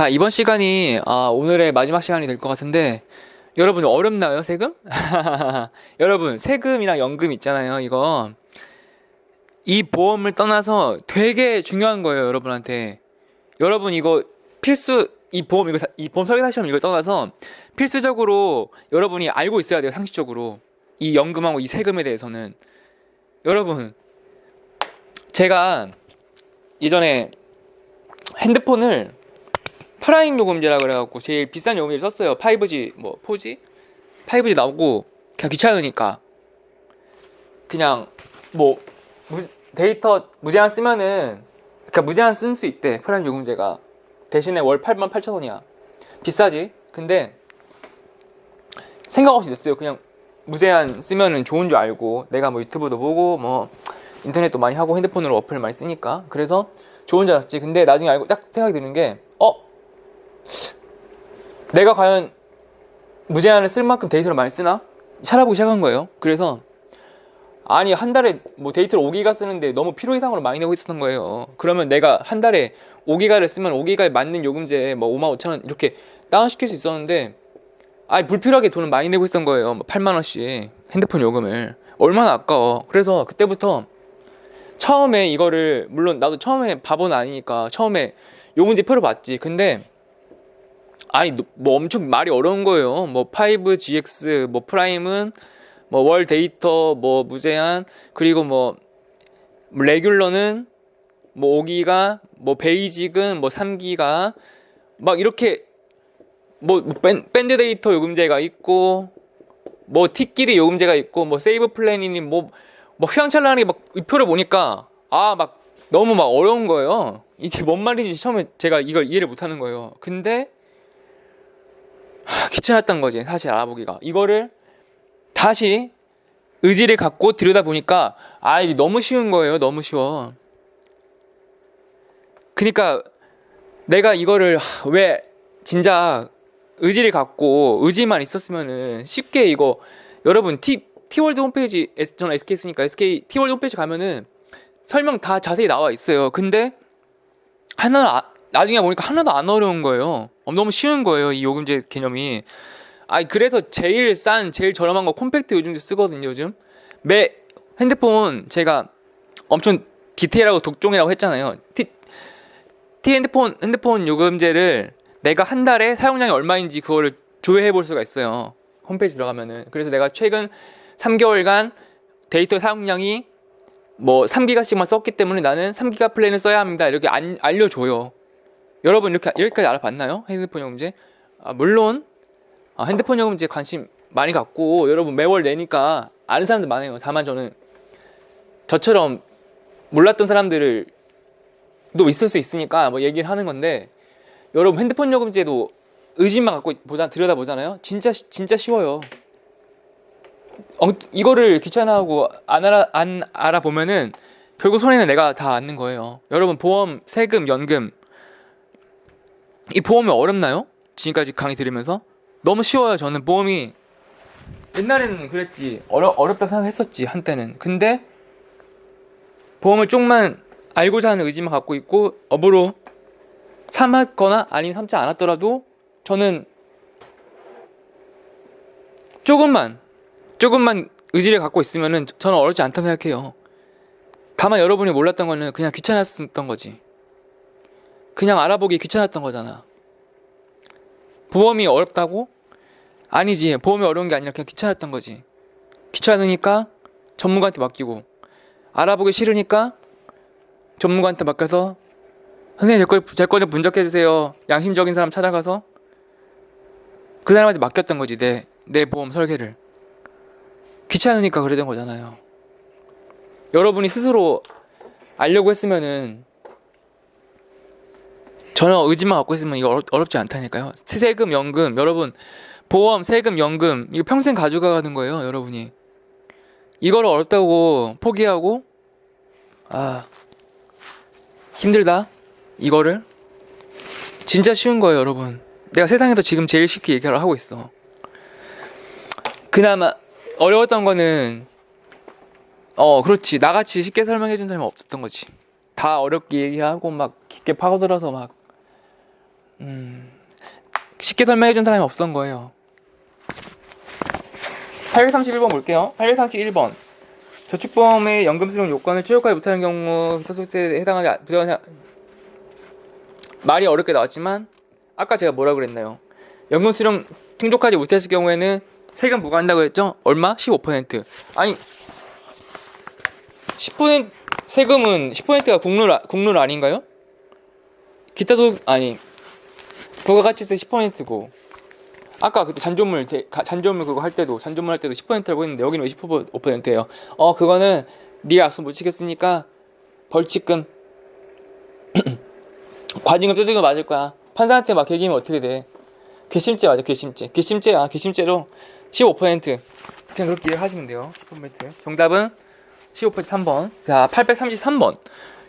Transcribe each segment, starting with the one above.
자, 이번 시간이 아, 오늘의 마지막 시간이 될 것 같은데 여러분 어렵나요, 세금? 여러분, 세금이랑 연금 있잖아요. 이거 이 보험을 떠나서 되게 중요한 거예요, 여러분한테. 여러분 이거 필수 이 보험 이거 사- 이 보험 설계사 시험 이걸 떠나서 필수적으로 여러분이 알고 있어야 돼요, 상식적으로. 이 연금하고 이 세금에 대해서는 여러분 제가 이전에 핸드폰을 프라임 요금제라 그래갖고 제일 비싼 요금제를 썼어요. 5G 뭐 4G? 5G 나오고 그냥 귀찮으니까 그냥 뭐 무- 데이터 무제한 쓰면은 그러니까 무제한 쓸 수 있대 프라임 요금제가 대신에 월 8만 8천 원이야 비싸지 근데 생각 없이 냈어요 그냥 무제한 쓰면은 좋은 줄 알고 내가 뭐 유튜브도 보고 뭐 인터넷도 많이 하고 핸드폰으로 어플 많이 쓰니까 그래서 좋은 줄 알았지 근데 나중에 알고 딱 생각이 드는 게 어? 내가 과연 무제한을 쓸 만큼 데이터를 많이 쓰나? 찾아보기 시작한 거예요 그래서 아니 한 달에 뭐 데이터를 5기가 쓰는데 너무 필요 이상으로 많이 내고 있었던 거예요 그러면 내가 한 달에 5기가를 쓰면 5기가에 맞는 요금제 뭐 5만 5천 원 이렇게 다운 시킬 수 있었는데 아니 불필요하게 돈을 많이 내고 있었던 거예요. 뭐 8만 원씩 핸드폰 요금을 얼마나 아까워. 그래서 그때부터 처음에 이거를 물론 나도 처음에 바보는 아니니까 처음에 요금제 표를 봤지. 근데 아니 노- 뭐 엄청 말이 어려운 거예요. 뭐 5GX 뭐 프라임은 뭐 월 데이터 뭐 무제한 그리고 뭐 레귤러는 뭐 5기가 뭐 베이직은 뭐 3기가 막 이렇게 뭐 밴, 밴드 데이터 요금제가 있고 뭐 티끼리 요금제가 있고 뭐 세이브 플래닝이 뭐뭐 휘황찬란하게 막 이 표를 보니까 아 막 너무 막 어려운 거예요. 이게 뭔 말인지 처음에 제가 이걸 이해를 못 하는 거예요. 근데 하, 귀찮았던 거지 사실 알아보기가 이거를 다시 의지를 갖고 들여다 보니까 아 이게 너무 쉬운 거예요. 너무 쉬워. 그러니까 내가 이거를 하, 왜 진짜 의지를 갖고 의지만 있었으면은 쉽게 이거 여러분 T T월드 홈페이지 저는 SK 쓰니까 SK T월드 홈페이지 가면은 설명 다 자세히 나와 있어요. 근데 하나 아, 나중에 보니까 하나도 안 어려운 거예요. 어, 너무 쉬운 거예요. 이 요금제 개념이. 아 그래서 제일 싼 제일 저렴한 거 콤팩트 요금제 쓰거든요. 요즘 매 핸드폰 제가 엄청 디테일하고 독종이라고 했잖아요. T, T 핸드폰 핸드폰 요금제를 내가 한 달에 사용량이 얼마인지 그거를 조회해 볼 수가 있어요. 홈페이지 들어가면은. 그래서 내가 최근 3개월간 데이터 사용량이 뭐 3기가씩만 썼기 때문에 나는 3기가 플랜을 써야 합니다. 이렇게 안, 알려줘요. 여러분 이렇게 여기까지 알아봤나요? 핸드폰 요금제? 아, 물론 아, 핸드폰 요금제 관심 많이 갖고 여러분 매월 내니까 아는 사람들 많아요. 다만 저는 저처럼 몰랐던 사람들을 또 있을 수 있으니까 뭐 얘기를 하는 건데 여러분 핸드폰 요금제도 의지만 갖고 보자 들여다 보잖아요. 진짜 진짜 쉬워요. 엉, 이거를 귀찮아하고 안 알아 안 알아보면은 결국 손해는 내가 다 안는 거예요. 여러분 보험, 세금, 연금 이 보험이 어렵나요? 지금까지 강의 들으면서 너무 쉬워요. 저는 보험이 옛날에는 그랬지 어려 어렵다 생각했었지 한때는. 근데 보험을 좀만 알고자 하는 의지만 갖고 있고 업으로 삼았거나 아니면 삼지 않았더라도 저는 조금만 조금만 의지를 갖고 있으면은 저는 어렵지 않다고 생각해요. 다만 여러분이 몰랐던 거는 그냥 귀찮았던 거지. 그냥 알아보기 귀찮았던 거잖아. 보험이 어렵다고? 아니지. 보험이 어려운 게 아니라 그냥 귀찮았던 거지. 귀찮으니까 전문가한테 맡기고 알아보기 싫으니까 전문가한테 맡겨서 선생님 제거 좀 분석해 주세요. 양심적인 사람 찾아가서 그 사람한테 맡겼던 거지 내 내 보험 설계를 귀찮으니까 그러던 거잖아요. 여러분이 스스로 알려고 했으면은 전혀 의지만 갖고 있으면 이거 어렵, 어렵지 않다니까요. 세금, 연금, 여러분 보험, 세금, 연금 이거 평생 가져가는 거예요, 여러분이. 이걸 어렵다고 포기하고 아 힘들다 이거를 진짜 쉬운 거예요, 여러분. 내가 세상에서 지금 제일 쉽게 얘기를 하고 있어. 그나마 어려웠던 거는 어 그렇지 나같이 쉽게 설명해 준 사람이 없었던 거지 다 어렵게 얘기하고 막 깊게 파고들어서 막 음, 쉽게 설명해 준 사람이 없었던 거예요. 831번 볼게요. 831번. 저축보험의 연금 수령 요건을 충족하지 못하는 경우 소득세에 해당하지 부정한 말이 어렵게 나왔지만 아까 제가 뭐라 그랬나요? 연금 수령 충족하지 못했을 경우에는 세금 부과한다고 했죠? 얼마? 15%. 아니 10% 세금은 10%가 국룰 아- 국룰 아닌가요? 기타 소득 아니 부가가치세 10%고 아까 그때 잔존물 잔존물 그거 할 때도 잔존물 할 때도 10%라고 했는데 여기는 왜 15%예요? 어 그거는 네 약속 못 지켰으니까 벌칙금 과징금 뜯은 맞을 거야. 판사한테 막 개기면 어떻게 돼? 괘씸죄 맞아 괘씸죄. 괘씸죄야 괘씸죄로 15% 그냥 그렇게 하시면 돼요. 10% 정답은 15% 3번. 자 833번.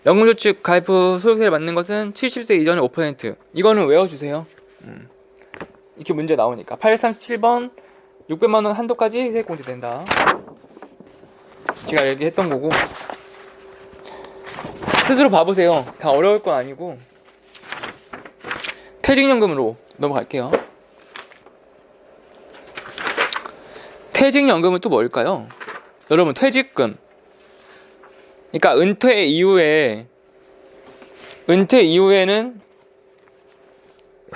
연금저축 가입 후 소득세를 받는 것은 70세 이전의 5%. 이거는 외워주세요. 음. 이렇게 문제 나오니까 837번 600만 원 한도까지 세액 공제된다. 제가 얘기했던 거고 스스로 봐보세요. 다 어려울 건 아니고 퇴직연금으로 넘어갈게요. 퇴직연금은 또 뭘까요? 여러분 퇴직금. 그러니까 은퇴 이후에 은퇴 이후에는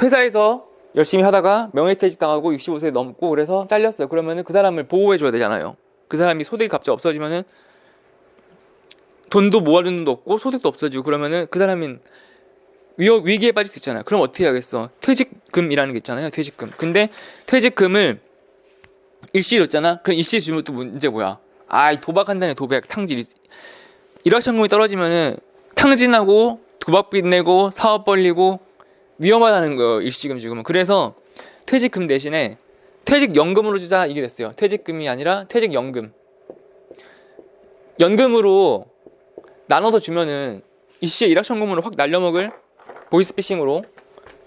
회사에서 열심히 하다가 명예퇴직 당하고 65세 넘고 그래서 잘렸어요. 그러면은 그 사람을 보호해 줘야 되잖아요. 그 사람이 소득이 갑자기 없어지면은 돈도 모아둔 돈도 없고 소득도 없어지고 그러면은 그 사람은 위험 위기에 빠질 수 있잖아요. 그럼 어떻게 하겠어? 퇴직금이라는 게 있잖아요. 퇴직금. 근데 퇴직금을 일시로 줬잖아. 그럼 일시 주면 또 문제 뭐야? 아, 도박한다네 도박 탕진. 일확천금이 떨어지면은 탕진하고 도박빚 내고 사업 벌리고 위험하다는 거예요. 일시금 지금은. 그래서 퇴직금 대신에 퇴직연금으로 주자 이게 됐어요. 퇴직금이 아니라 퇴직연금. 연금으로 나눠서 주면은 일시에 일확천금으로 확 날려먹을 보이스피싱으로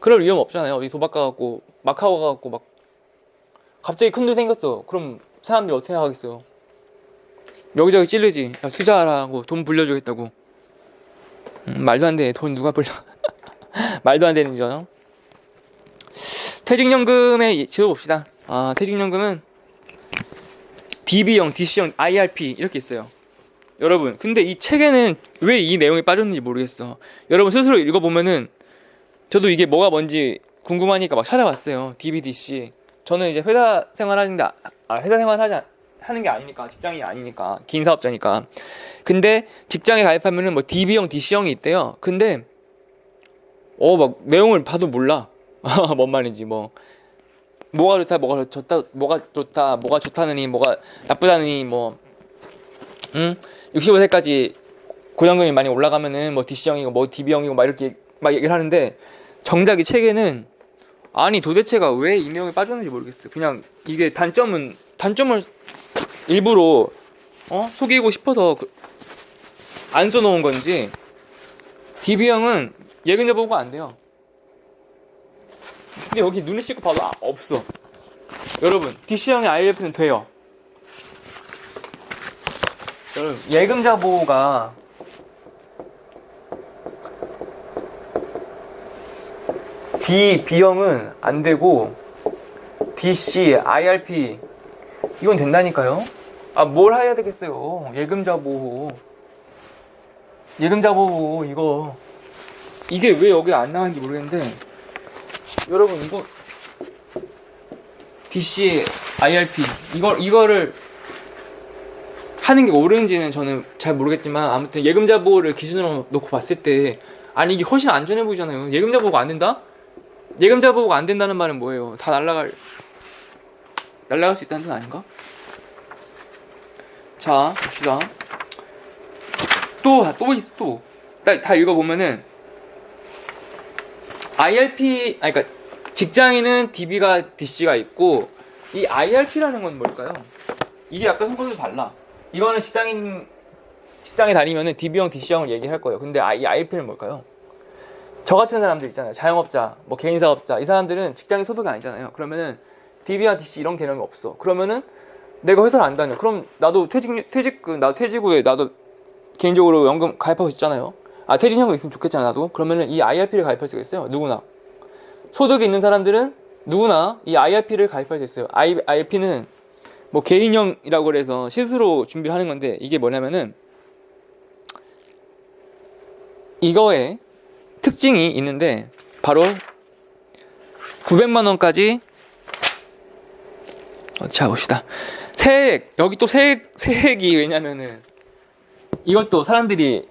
그럴 위험 없잖아요. 어디 도박 가갖고 마카오 가갖고 막 갑자기 큰 돈 생겼어. 그럼 사람들이 어떻게 생각하겠어요? 여기저기 찔르지. 야, 투자하라고 돈 불려주겠다고. 음, 말도 안 돼. 돈 누가 불려? 말도 안 되는 거죠. 퇴직연금에 지어봅시다. 아, 퇴직연금은 DB형, DC형, IRP 이렇게 있어요. 여러분, 근데 이 책에는 왜 이 내용이 빠졌는지 모르겠어. 여러분 스스로 읽어보면은 저도 이게 뭐가 뭔지 궁금하니까 막 찾아봤어요. DBDC. 저는 이제 회사 생활하는데 아, 아, 회사 생활하지 하는 게 아니니까 직장이 아니니까 개인 사업자니까. 근데 직장에 가입하면은 뭐 DB형, DC형이 있대요. 근데 어 막 내용을 봐도 몰라. 뭔 말인지 뭐 뭐가 좋다, 뭐가 좋다, 뭐가 좋다, 뭐가 좋다느니 뭐가 나쁘다느니 뭐 응? 65세까지 고정금이 많이 올라가면은 뭐 DC형이고 뭐 DB형이고 막 이렇게 막 얘기를 하는데 정작 이 책에는 아니 도대체가 왜 이 내용이 빠졌는지 모르겠어요. 그냥 이게 단점은 단점을 일부러 어? 속이고 싶어서 그- 안 써놓은 건지 DB형은 예금자 보고가 안 돼요. 근데 여기 눈을 씻고 봐도 아, 없어. 여러분 DC형의 IF는 돼요. 여러분 예금자 보호가 D B형은 안 되고 DC, IRP 이건 된다니까요. 아 뭘 해야 되겠어요? 예금자 보호. 예금자 보호 이거 이게 왜 여기 안 나왔는지 모르겠는데 여러분 이거 DC, IRP 이거 이거를 하는 게 옳은지는 저는 잘 모르겠지만 아무튼 예금자 보호를 기준으로 놓고 봤을 때 아니 이게 훨씬 안전해 보이잖아요. 예금자 보호가 안 된다? 예금자 보호가 안 된다는 말은 뭐예요? 다 날라갈 날라갈 수 있다는 뜻 아닌가? 자 봅시다. 또 또 있어 또. 다, 다 읽어보면은 IRP 아니 그러니까 직장인은 DB가 DC가 있고 이 IRP라는 건 뭘까요? 이게 약간 성격이 달라. 이거는 직장인 직장에 다니면은 DB형, DC형을 얘기할 거예요. 근데 이 IRP는 뭘까요? 저 같은 사람들 있잖아요. 자영업자, 뭐 개인 사업자 이 사람들은 직장인 소득이 아니잖아요. 그러면은 DB와 DC 이런 개념이 없어. 그러면은 내가 회사를 안 다녀. 그럼 나도 퇴직 퇴직 그 나도 퇴직 후에 나도 개인적으로 연금 가입하고 있잖아요. 아 퇴직연금 있으면 좋겠잖아 나도. 그러면은 이 IRP를 가입할 수가 있어요. 누구나. 소득이 있는 사람들은 누구나 이 IRP를 가입할 수 있어요. IRP는 뭐 개인형이라고 그래서 스스로 준비를 하는 건데 이게 뭐냐면은 이거에 특징이 있는데 바로 900만 원까지 어, 자 봅시다. 세액 여기 또 세액 세액이 왜냐면은 이것도 사람들이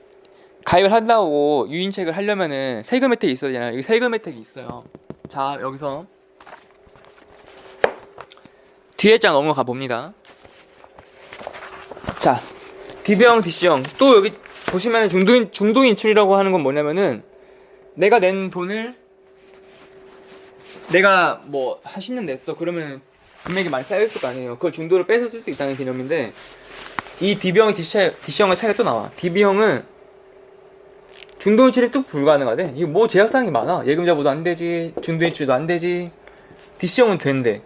가입을 한다고 유인책을 하려면은 세금 혜택이 있어야 되잖아요. 여기 세금 혜택이 있어요. 자 여기서 뒤에 장 넘어가 봅니다. 자 D병 D형 또 여기 보시면 중도인 중도 인출이라고 하는 건 뭐냐면은 내가 낸 돈을 내가 뭐 한 10년 냈어 그러면 금액이 많이 쌓여있을 거 아니에요. 그걸 중도를 빼서 쓸 수 있다는 개념인데 이 DB형과 DC형의 차이가 또 나와. DB형은 중도 인출이 또 불가능하대. 이거 뭐 제약사항이 많아. 예금자보도 안 되지 중도 인출도 안 되지. DC형은 된대.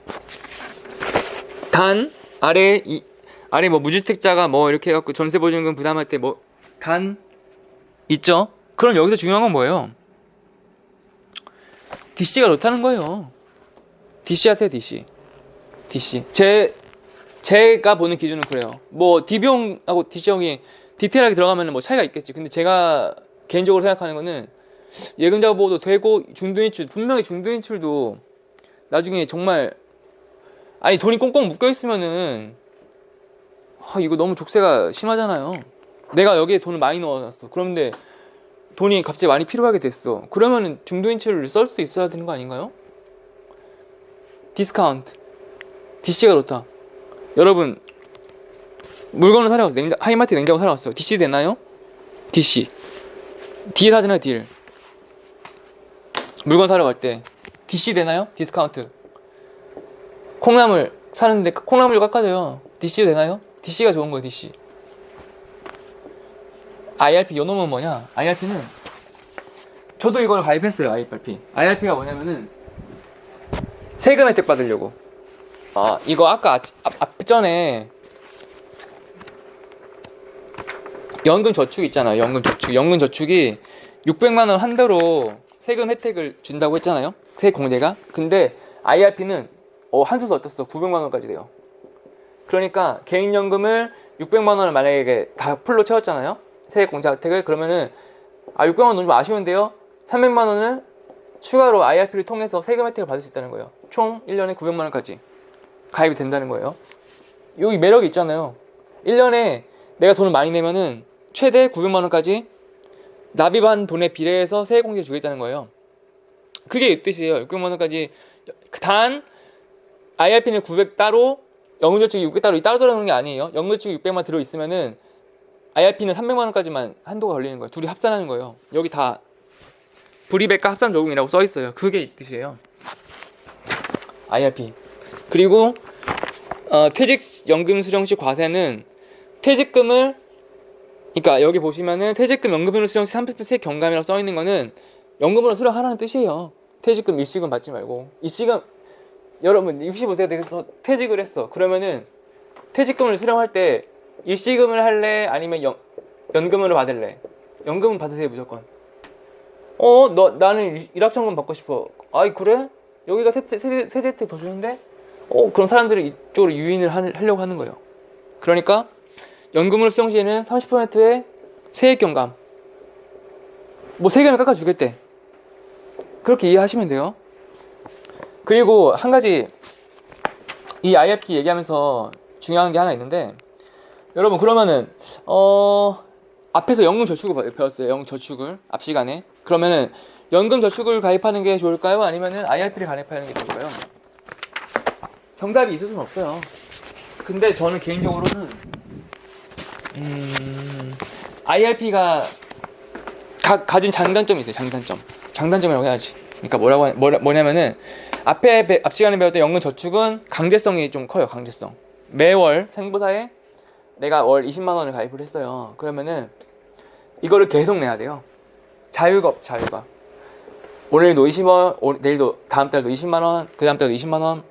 단 아래 이 아래 뭐 무주택자가 뭐 이렇게 해갖고 전세 보증금 부담할 때 뭐 단 있죠? 그럼 여기서 중요한 건 뭐예요? DC가 좋다는 거예요. DC 하세요 DC DC 제 제가 보는 기준은 그래요. 뭐 DB형하고 DC형이 디테일하게 들어가면 뭐 차이가 있겠지. 근데 제가 개인적으로 생각하는 거는 예금자 보호도 되고 중도 인출 분명히 중도 인출도 나중에 정말 아니 돈이 꽁꽁 묶여 있으면은 아 이거 너무 족쇄가 심하잖아요. 내가 여기에 돈을 많이 넣어놨어. 그런데 돈이 갑자기 많이 필요하게 됐어. 그러면은 중도 인출을 쓸 수 있어야 되는 거 아닌가요? 디스카운트 DC가 좋다. 여러분 물건을 갔어 냉장 하이마트 냉장고 사러 갔어 DC 되나요? DC 딜 하잖아요 딜 물건 사러 갈 때 DC 되나요? 디스카운트. 콩나물 사는데 콩나물 깎아줘요. DC 되나요? DC가 좋은 거예요 DC IRP 요 놈은 뭐냐? IRP는 저도 이걸 가입했어요 IRP IRP가 뭐냐면은 세금 혜택 받으려고 아 이거 아까 앞전에 연금 저축 있잖아요. 연금 저축. 연금 저축이 600만 원 한도로 세금 혜택을 준다고 했잖아요. 세액 공제가. 근데 IRP는 어, 한수 더 떴어 900만 원까지 돼요. 그러니까 개인연금을 600만 원을 만약에 다 풀로 채웠잖아요. 세액 공제 혜택을. 그러면은 아 600만 원 너무 좀 아쉬운데요? 300만 원을 추가로 IRP를 통해서 세금 혜택을 받을 수 있다는 거예요. 총 1년에 900만 원까지 가입이 된다는 거예요. 여기 매력이 있잖아요. 1년에 내가 돈을 많이 내면은 최대 900만 원까지 납입한 돈에 비례해서 세액 공제 주겠다는 거예요. 그게 이 뜻이에요. 600만 원까지 단 IRP는 900 따로 연금저축이 600 따로 따로 들어가는 게 아니에요. 연금저축이 600만 들어 있으면은 IRP는 300만 원까지만 한도가 걸리는 거예요. 둘이 합산하는 거예요. 여기 다 불이백과 합산 적용이라고 써 있어요. 그게 이 뜻이에요. IRP 그리고 어, 퇴직연금 수령 시 과세는 퇴직금을 그러니까 여기 보시면은 퇴직금 연금으로 수령 시 30%세 경감이라고 써 있는 거는 연금으로 수령하라는 뜻이에요. 퇴직금 일시금 받지 말고 일시금 여러분 65세가 돼서 퇴직을 했어. 그러면은 퇴직금을 수령할 때 일시금을 할래 아니면 연, 연금으로 받을래? 연금은 받으세요 무조건. 어, 너 나는 일- 일확천금 받고 싶어. 아이 그래? 여기가 세, 세, 세, 세제 혜택 더 주는데? 어, 그럼 사람들이 이쪽으로 유인을 하, 하려고 하는 거예요. 그러니까 연금으로 수령 시에는 30%의 세액 경감. 뭐 세금을 깎아주겠대. 그렇게 이해하시면 돼요. 그리고 한 가지 이 IRP 얘기하면서 중요한 게 하나 있는데 여러분 그러면은 어 앞에서 연금 저축을 배- 배웠어요. 연금 저축을 앞 시간에 그러면은 연금 저축을 가입하는 게 좋을까요? 아니면은 IRP를 가입하는 게 좋을까요? 정답이 있을 수는 없어요. 근데 저는 개인적으로는 음, IRP가 가, 가진 장단점이 있어요. 장단점. 장단점이라고 해야지. 그러니까 뭐라고 하- 뭐라, 뭐냐면은 앞에 배- 앞 시간에 배웠던 연금 저축은 강제성이 좀 커요. 강제성. 매월 생보사에 내가 월 20만 원을 가입을 했어요. 그러면은 이거를 계속 내야 돼요. 자유가 없 자유가. 오늘도 20원, 오- 내일도 다음 달도 20만 원, 그 다음 달도 20만 원.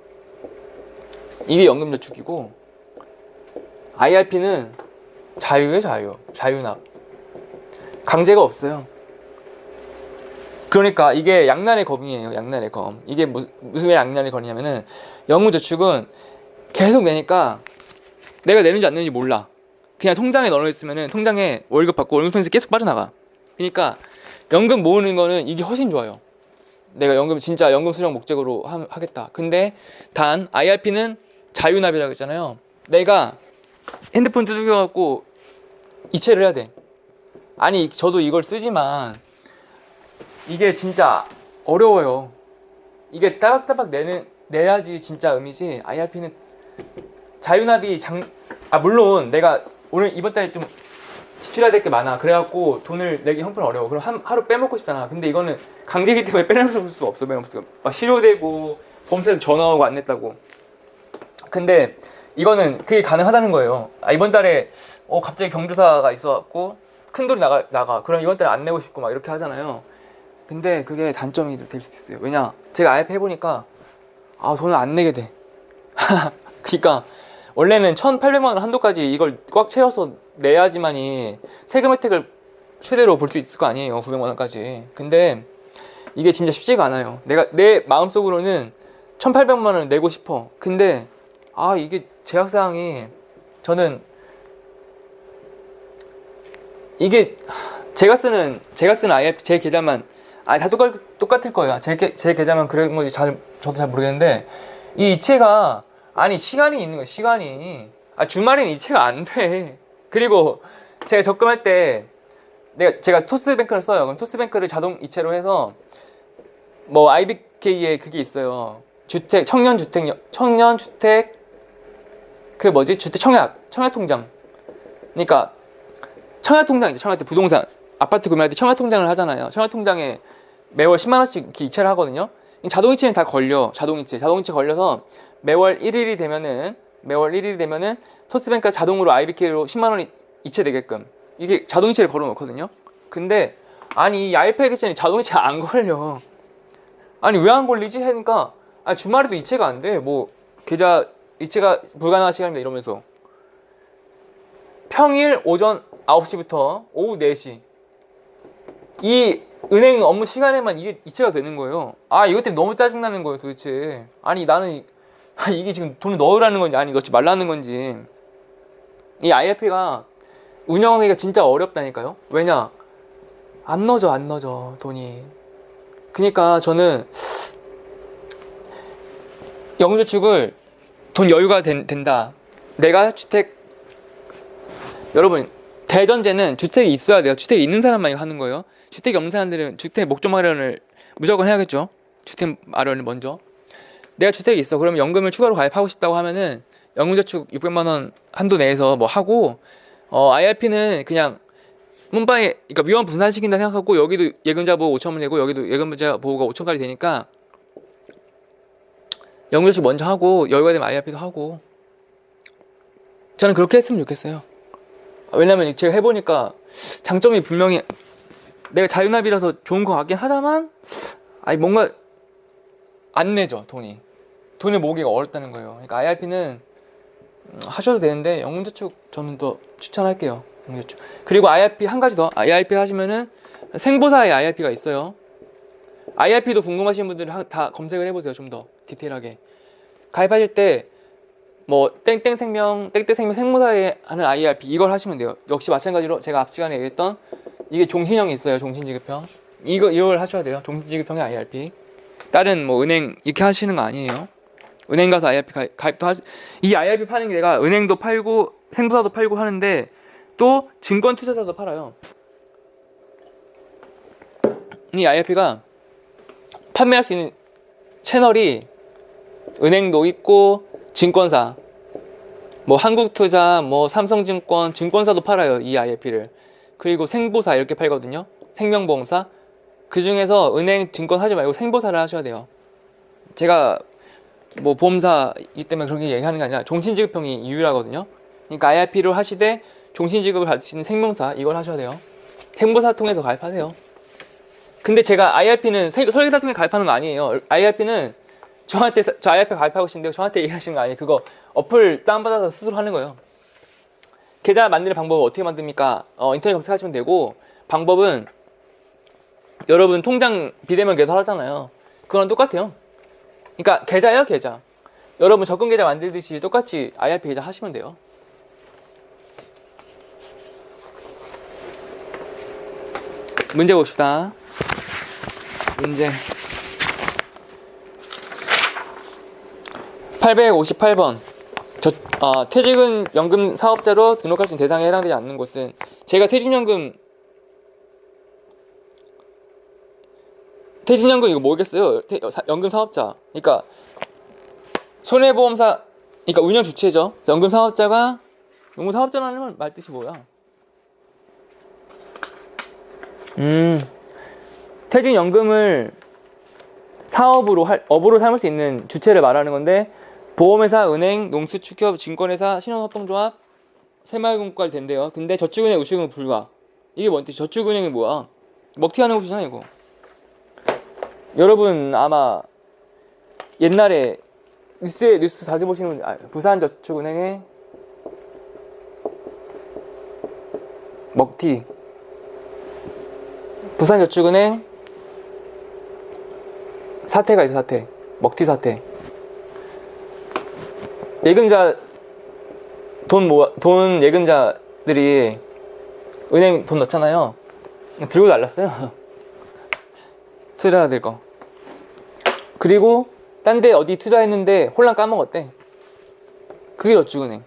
이게 연금 저축이고 IRP는 자유의 자유, 자유납. 강제가 없어요. 그러니까 이게 양날의 검이에요. 양날의 검. 이게 무, 무슨 왜 양날의 검이냐면은 영무저축은 계속 내니까 내가 내는지 안 내는지 몰라. 그냥 통장에 넣어있으면은 통장에 월급 받고 월급 통해서 계속 빠져나가. 그러니까 연금 모으는 거는 이게 훨씬 좋아요. 내가 연금 진짜 연금 수령 목적으로 하, 하겠다. 근데 단 IRP는 자유납이라고 했잖아요. 내가 핸드폰 두들겨 갖고 이체를 해야 돼. 아니 저도 이걸 쓰지만 이게 진짜 어려워요. 이게 따박따박 내는 내야지 진짜 의미지. IRP는 자유납이 장 아 물론 내가 오늘 이번 달에 좀 지출해야 될 게 많아. 그래갖고 돈을 내기 형편 어려워. 그럼 한, 하루 빼먹고 싶잖아. 근데 이거는 강제기 때문에 빼먹을 수가 없어. 빼먹을 수가. 막 실효되고 범세에서 전화 오고 안 냈다고. 근데 이거는 그게 가능하다는 거예요. 아, 이번 달에 어 갑자기 경조사가 있어갖고 큰 돈이 나가 나가. 그럼 이번 달에 안 내고 싶고 막 이렇게 하잖아요. 근데 그게 단점이 될 수도 있어요. 왜냐? 제가 IF 해보니까 아 돈을 안 내게 돼. 그러니까 원래는 1,800만 원 한도까지 이걸 꽉 채워서 내야지만이 세금 혜택을 최대로 볼 수 있을 거 아니에요. 900만 원까지. 근데 이게 진짜 쉽지가 않아요. 내가 내 마음속으로는 1,800만 원을 내고 싶어. 근데 아 이게 제약 사항이 저는 이게 제가 쓰는 제가 쓰는 IF 제 계좌만 아다 똑같 똑같을 거예요. 제, 계- 제 계좌만 그런 건지 잘 저도 잘 모르겠는데 이 이체가 아니 시간이 있는 거야 시간이 아 주말에는 이체가 안 돼. 그리고 제가 적금할 때 내가 제가 토스뱅크를 써요. 그럼 토스뱅크를 자동 이체로 해서 뭐 IBK에 그게 있어요. 주택 청년 주택 청년 주택 그 뭐지 주택 청약 청약 통장. 그러니까 청약 통장 이제 청약 때 부동산 아파트 구매할 때 청약 통장을 하잖아요. 청약 통장에 매월 10만 원씩 이체를 하거든요. 자동 이체는 다 걸려. 자동 이체. 자동 이체 걸려서 매월 1일이 되면은 매월 1일이 되면은 토스뱅크가 자동으로 IBK로 10만 원이 이체되게끔 이게 자동 이체를 걸어 놓거든요. 근데 아니 이 IF 계좌는 자동 이체가 안 걸려. 아니 왜 안 걸리지? 하니까 아 주말에도 이체가 안 돼. 뭐 계좌 이체가 불가능한 시간입니다 이러면서 평일 오전 9시부터 오후 4시 이 은행 업무 시간에만 이게 이체가 되는 거예요. 아 이것 때문에 너무 짜증나는 거예요 도대체. 아니 나는 이- 아, 이게 지금 돈을 넣으라는 건지 아니 넣지 말라는 건지 이 IF가 운영하기가 진짜 어렵다니까요. 왜냐 안 넣어져 안 넣어져 돈이. 그러니까 저는 영주축을 돈 여유가 된, 된다. 내가 주택 여러분 대전제는 주택이 있어야 돼요. 주택이 있는 사람만 하는 거예요. 주택이 없는 사람들은 주택 목적 마련을 무조건 해야겠죠. 주택 마련을 먼저. 내가 주택이 있어. 그러면 연금을 추가로 가입하고 싶다고 하면은 연금저축 600만 원 한도 내에서 뭐 하고 어 IRP는 그냥 문방에 그러니까 위험 분산시킨다 생각하고 여기도 예금자 보호 5천 원 내고 여기도 예금자 보호가 5천까지 되니까 연금저축 먼저 하고 여유가 되면 IRP도 하고. 저는 그렇게 했으면 좋겠어요. 왜냐면 제가 해보니까 장점이 분명히 내가 자유납이라서 좋은 거 같긴 하다만 아니 뭔가 안 내죠 돈이. 돈을 모으기가 어렵다는 거예요. 그러니까 IRP는 하셔도 되는데 영문저축 저는 더 추천할게요 영문저축. 그리고 IRP 한 가지 더. IRP 하시면은 생보사에 IRP가 있어요 IRP도 궁금하신 분들은 하- 다 검색을 해보세요 좀 더 디테일하게 가입하실 때 뭐 땡땡 생명, 땡땡 생명 생모사에 하는 IRP 이걸 하시면 돼요. 역시 마찬가지로 제가 앞 시간에 얘기했던 이게 종신형이 있어요. 종신지급형. 이거 이걸 하셔야 돼요. 종신지급형의 IRP. 다른 뭐 은행 이렇게 하시는 거 아니에요. 은행 가서 IRP 가입, 가입도 하시. 이 IRP 파는 게 내가 은행도 팔고 생보사도 팔고 하는데 또 증권 투자자도 팔아요. 이 IRP가 판매할 수 있는 채널이 은행도 있고 증권사 뭐 한국투자 뭐 삼성증권 증권사도 팔아요 이 IRP를. 그리고 생보사 이렇게 팔거든요. 생명보험사. 그 중에서 은행 증권 하지 말고 생보사를 하셔야 돼요. 제가 뭐 보험사이기 때문에 그렇게 얘기하는 게 아니라 종신지급형이 유일하거든요. 그러니까 IRP를 하시되 종신지급을 있는 생명사 이걸 하셔야 돼요. 생보사 통해서 가입하세요 근데 제가 IRP는 설계사 통해 가입하는 거 아니에요 IRP는 저한테 사- 저 IRP 가입하고 싶은데 저한테 얘기하시는 거 아니에요. 그거 어플 다운받아서 스스로 하는 거예요. 계좌 만드는 방법은 어떻게 만듭니까? 어, 인터넷 검색하시면 되고 방법은 여러분 통장 비대면 계좌 하잖아요. 그거랑 똑같아요. 그러니까 계좌예요, 계좌. 여러분 적금 계좌 만들듯이 똑같이 IRP 계좌 하시면 돼요. 문제 봅시다. 문제 858번 저, 아, 퇴직은 연금 사업자로 등록할 수 있는 대상에 해당되지 않는 곳은 제가 퇴직연금 퇴직연금 이거 뭐겠어요? 퇴- 사- 연금 사업자. 그러니까 손해보험사 그러니까 운영 주체죠. 연금 사업자가 연금 사업자라는 말 뜻이 뭐야? 음. 퇴직연금을 사업으로 할, 업으로 삼을 수 있는 주체를 말하는 건데 보험회사, 은행, 농수축협, 증권회사, 신혼협동조합, 새마을금고까지 된대요. 근데 저축은행, 우식은 불가. 이게 뭔 뜻이? 저축은행이 뭐야? 먹튀하는 곳이잖아 이거. 여러분 아마 옛날에 뉴스에 뉴스 자주 보시는 분, 아, 부산저축은행의 먹튀. 부산저축은행 사태가 있어 사태. 먹튀 사태. 예금자 돈 모아 돈 예금자들이 은행 돈 넣잖아요. 들고 날랐어요. 쓰려야 될 거. 그리고 딴 데 어디 투자했는데 홀랑 까먹었대. 그게 저축은행.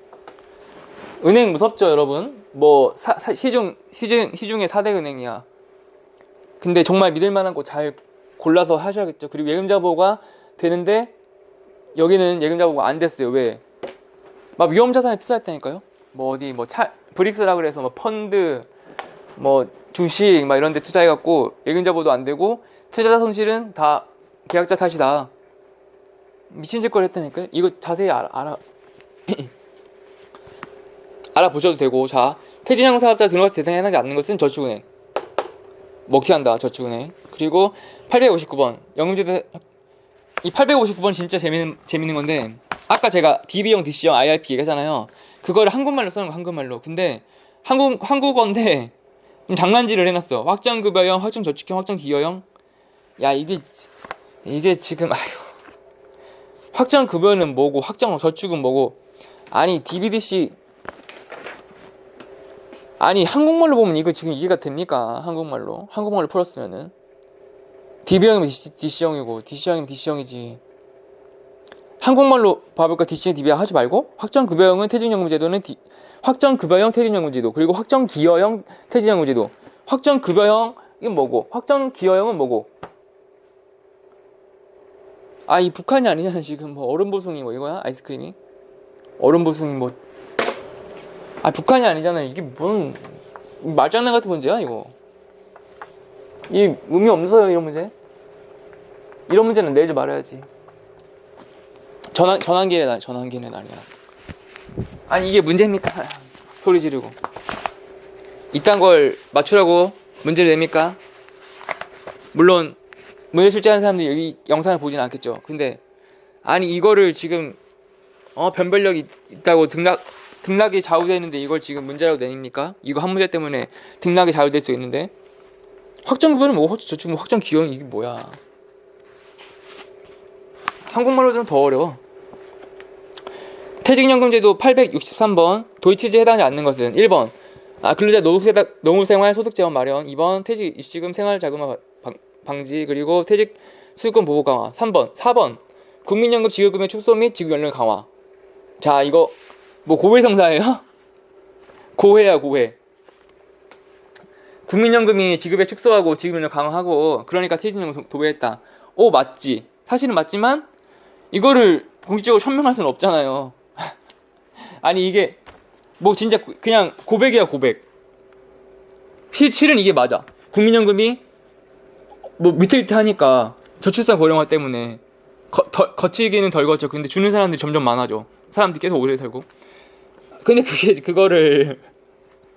은행 무섭죠, 여러분? 뭐 사- 사- 시중 시중 시중에 4대 은행이야. 근데 정말 믿을 만한 곳 잘 골라서 하셔야겠죠. 그리고 예금자 보호가 되는데 여기는 예금자 보호가 안 됐어요. 왜? 막 위험 자산에 투자했다니까요. 뭐 어디 뭐 차 브릭스라 그래서 뭐 펀드 뭐 주식 막 이런 데 투자해 갖고 예금자 보호도 안 되고 투자자 손실은 다 계약자 탓이다. 미친 짓걸 했다니까요. 이거 자세히 알아, 알아 알아보셔도 되고 자 퇴진형 사업자 등록할 대상에 해당하지 않는 것은 저축은행 먹튀한다 저축은행. 그리고 859번 연금제도 이 859번 진짜 재밌는 재밌는 건데 아까 제가 DB형, DC형, IRP 얘기하잖아요. 그거를 한국말로 써는 거 한국말로. 근데 한국 한국어인데 좀 장난질을 해놨어. 확정급여형, 확정저축형, 확정기여형? 야 이게 이게 지금 아휴. 확정급여는 뭐고 확정저축은 뭐고. 아니 DBDC 아니 한국말로 보면 이거 지금 이해가 됩니까? 한국말로. 한국말로 풀었으면은. DB형이면 DC형이고 DC형이면 DC형이지. 한국말로 봐볼까? DC형 DB형 하지 말고? 확정급여형은 퇴직연금제도는 D, 확정급여형 퇴직연금제도 그리고 확정기여형 퇴직연금제도. 확정급여형이 뭐고? 확정기여형은 뭐고? 아 이 북한이 아니잖아 지금. 뭐 얼음 보숭이 뭐 이거야? 아이스크림이? 얼음 보숭이 뭐 아 북한이 아니잖아 이게 뭔 말장난 같은 문제야 이거? 이 의미 없어요 이런 문제? 이런 문제는 내지 말아야지. 전환 전환기의 날 전환기의 날이야. 아니 이게 문제입니까? 소리 지르고. 이딴 걸 맞추라고 문제를 냅니까? 물론 문제 출제하는 사람들이 여기 영상을 보진 않겠죠. 근데 아니 이거를 지금 어 변별력이 있다고 등락 등락이 좌우되는데 이걸 지금 문제라고 내닙니까? 이거 한 문제 때문에 등락이 좌우될 수 있는데? 확정급여는 뭐저 지금 확정 기형 이게 뭐야? 한국말로 들으면 더 어려워. 퇴직연금제도 863번 도이치즈에 해당하지 않는 것은 1번. 아 근로자 노후세다, 노후생활 소득재원 마련. 2번 퇴직 입시금 생활자금화 방, 방지 그리고 퇴직 수익금 보호 강화. 3번. 4번. 국민연금 지급금액 축소 및 지급 연령 강화. 자 이거 뭐 고해성사예요? 고해야 고해. 국민연금이 지급액 축소하고 지급연령 강화하고 그러니까 퇴직연금 도배했다. 오 맞지. 사실은 맞지만 이거를 공식적으로 천명할 수는 없잖아요. 아니 이게 뭐 진짜 고- 그냥 고백이야 고백. 실, 실은 이게 맞아. 국민연금이 뭐 위태위태하니까 저출산 고령화 때문에 거, 더, 거치기는 덜 거쳐. 근데 주는 사람들이 점점 많아져. 사람들이 계속 오래 살고. 근데 그게 그거를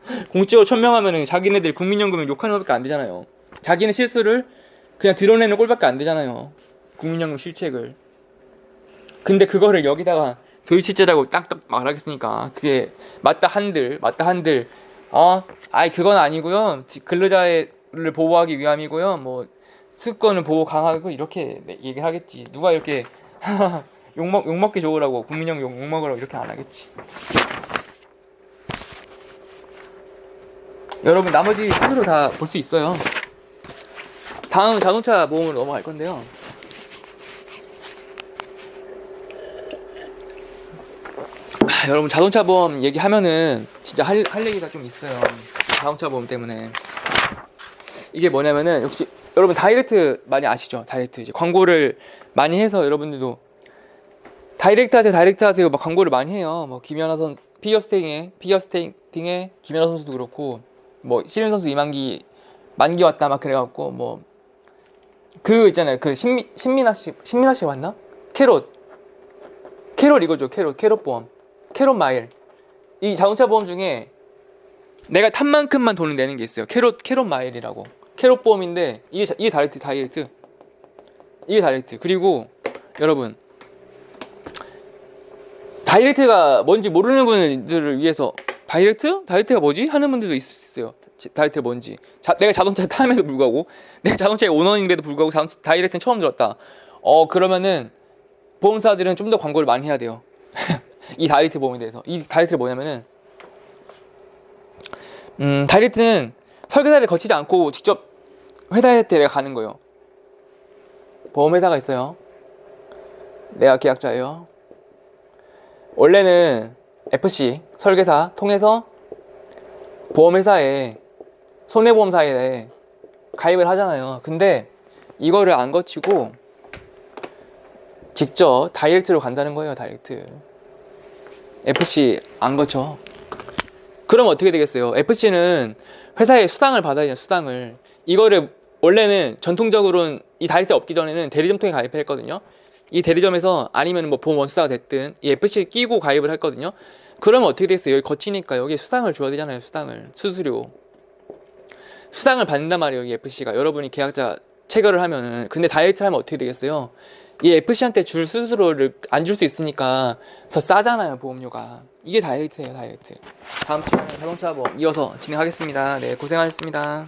공적으로 천명하면은 자기네들 국민연금을 욕하는 것밖에 안 되잖아요. 자기네 실수를 그냥 드러내는 꼴밖에 안 되잖아요. 국민연금 실책을. 근데 그거를 여기다가 도이치제라고 딱딱 말하겠으니까 그게 맞다 한들 맞다 한들 어 아이 그건 아니고요 근로자를 보호하기 위함이고요 뭐 수도권은 보호 강하고 이렇게 얘기를 하겠지. 누가 이렇게 욕먹 욕먹기 좋으라고 국민형 욕, 욕먹으라고 이렇게 안 하겠지. 여러분 나머지 스스로 다 볼 수 있어요. 다음 자동차 보험으로 넘어갈 건데요. 아, 여러분 자동차 보험 얘기하면은 진짜 할, 할 얘기가 좀 있어요. 자동차 보험 때문에. 이게 뭐냐면은 역시 여러분 다이렉트 많이 아시죠? 다이렉트 이제 광고를 많이 해서 여러분들도 다이렉트 하세요, 다이렉트 하세요. 막 광고를 많이 해요. 뭐 김연아 선 피겨 스팅에 피겨 스팅에 김연아 선수도 그렇고 뭐 시린 선수 이만기 만기 왔다 막 그래갖고 뭐 그 있잖아요. 그 신미 신민아 씨 신민아 씨 맞나? 캐롯 캐롯 이거죠. 캐롯 캐롯 보험 캐롯 마일 이 자동차 보험 중에 내가 탄 만큼만 돈을 내는 게 있어요. 캐롯 캐롯 마일이라고 캐롯 보험인데 이게 자- 이게 다이렉트 다이렉트 이게 다이렉트 그리고 여러분 다이렉트가 뭔지 모르는 분들을 위해서 다이렉트? 다이렉트가 뭐지? 하는 분들도 있을 수 있어요. 지- 다이렉트가 뭔지. 자, 내가 자동차 탐에도 불구하고 내가 자동차의 오너인데도 불구하고 자동차, 다이렉트는 처음 들었다. 어 그러면은 보험사들은 좀 더 광고를 많이 해야 돼요. 이 다이렉트 보험에 대해서. 이 다이렉트가 뭐냐면은 음 다이렉트는 설계사를 거치지 않고 직접 회사에 내가 가는 거예요. 보험회사가 있어요. 내가 계약자예요. 원래는 FC 설계사 통해서 보험회사에 손해보험사에 가입을 하잖아요. 근데 이거를 안 거치고 직접 다이렉트로 간다는 거예요. 다이렉트. FC 안 거쳐. 그럼 어떻게 되겠어요? FC는 회사에 수당을 받아야 돼요. 수당을. 이거를 원래는 전통적으로는 이 다이렉트 없기 전에는 대리점 통해 가입을 했거든요. 이 대리점에서 아니면 뭐 보험 원수사가 됐든 이 FC 끼고 가입을 했거든요. 그러면 어떻게 되겠어요? 여기 거치니까 여기 수당을 줘야 되잖아요. 수당을 수수료 수당을 받는단 말이에요. 이 FC가 여러분이 계약자 체결을 하면은 근데 다이렉트 하면 어떻게 되겠어요? 이 FC한테 줄 수수료를 안 줄 수 있으니까 더 싸잖아요 보험료가 이게 다이렉트예요 다이렉트 다음 시간에 자동차 이어서 진행하겠습니다 네 고생하셨습니다